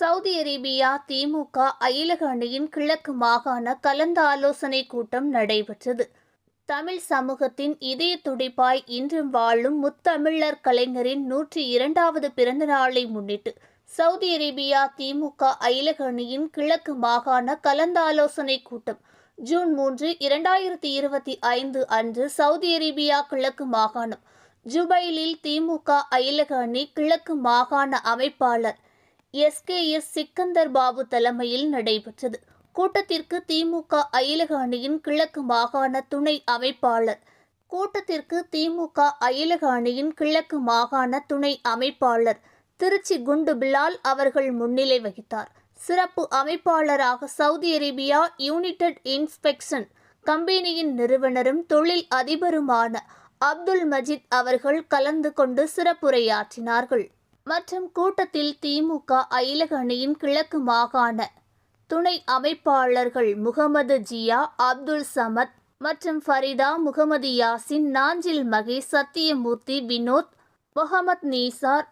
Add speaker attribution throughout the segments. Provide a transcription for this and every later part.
Speaker 1: Saudi Arabia திமுக அயலக அணியின் கிழக்கு மாகாண கலந்த ஆலோசனை கூட்டம் நடைபெற்றது. தமிழ் சமூகத்தின் இதய துடிப்பாய் இன்றும் வாழும் முத்தமிழர் கலைஞரின் நூற்றி இரண்டாவது பிறந்த நாளை முன்னிட்டு சவுதி அரேபியா திமுக அயலக அணியின் கிழக்கு மாகாண கலந்தாலோசனை கூட்டம் ஜூன் மூன்று இரண்டாயிரத்தி இருபத்தி ஐந்து அன்று சவுதி அரேபியா கிழக்கு மாகாணம். ஜுபைலில் திமுக அயலக அணி கிழக்கு மாகாண அமைப்பாளர் எஸ்கேஎஸ் சிக்கந்தர் பாபு தலைமையில் நடைபெற்றது. கூட்டத்திற்கு திமுக அயலக அணியின் கிழக்கு மாகாண துணை அமைப்பாளர். கூட்டத்திற்கு திமுக அயலக அணியின் கிழக்கு மாகாண துணை அமைப்பாளர் திருச்சி குண்டு பிலால் அவர்கள் முன்னிலை வகித்தார். சிறப்பு அமைப்பாளராக சவுதி அரேபியா யூனிடெட் இன்ஸ்பெக்ஷன் கம்பெனியின் நிறுவனரும் தொழில் அதிபருமான அப்துல் மஜித் அவர்கள் கலந்து கொண்டு சிறப்புரையாற்றினார்கள். மற்றும் கூட்டத்தில் திமுக அயிலக அணியின் கிழக்கு மாகாண துணை அமைப்பாளர்கள் முகமது ஜியா அப்துல் சமத் மற்றும் ஃபரிதா முகமது யாசின் நாஞ்சில் மகேஷ் சத்தியமூர்த்தி வினோத் முகமத் நீசார்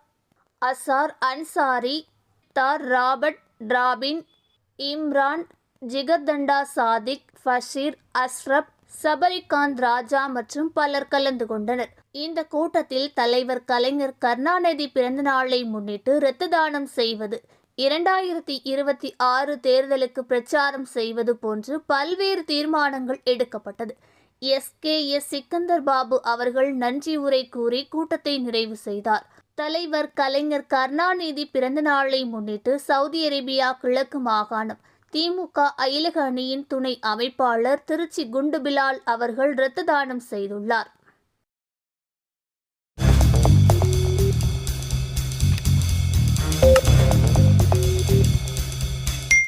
Speaker 1: அசார் அன்சாரி தார் ராபர்ட் டிராபின் இம்ரான் ஜிகர்தண்டா சாதிக் ஃபஷீர் அஸ்ரப் சபரிகாந்த் ராஜா மற்றும் பலர் கலந்து கொண்டனர். இந்த கூட்டத்தில் தலைவர் கலைஞர் கருணாநிதி பிறந்த நாளை முன்னிட்டு இரத்த தானம் செய்வது இரண்டாயிரத்தி இருபத்தி ஆறு தேர்தலுக்கு பிரச்சாரம் செய்வது போன்று பல்வேறு தீர்மானங்கள் எடுக்கப்பட்டது. S. K. S. Sikandar Babu அவர்கள் நன்றி உரை கூறி கூட்டத்தை நிறைவு செய்தார். தலைவர் கலைஞர் கருணாநிதி பிறந்த நாளை முன்னிட்டு சவுதி அரேபியா கிழக்கு மாகாணம் திமுக அயிலக அணியின் துணை அமைப்பாளர் திருச்சி குண்டு பிலால் அவர்கள் இரத்த தானம் செய்துள்ளார்.